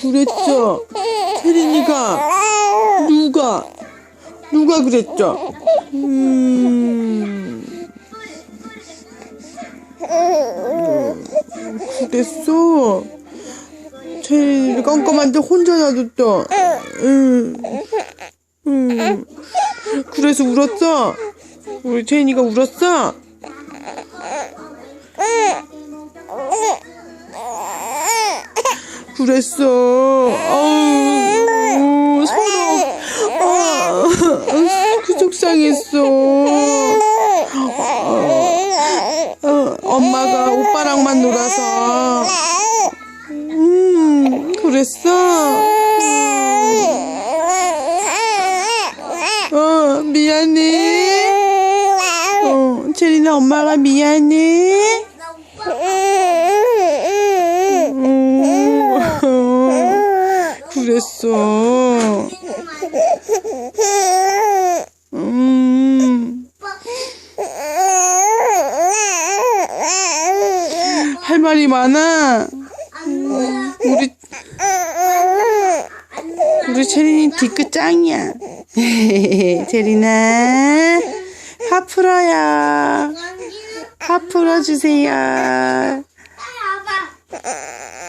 그랬죠? 체린이가 누가 누가 그랬죠? 음, 그랬어. 체린이를 깜깜한데 혼자 놔뒀죠? 음, 음. 그래서 울었어? 우리 체린이가 울었어? 그랬어. 아우, 서로, 아, 그 속상했어. 어, 엄마가 오빠랑만 놀아서. 음, 그랬어. 어, 미안해. 어, 체리나 엄마가 미안해. 그랬어. 음, 할 말이 많아. 우리, 우리 체린이 뒤끝 짱이야. 체린아. 화 풀어주세요. 봐봐.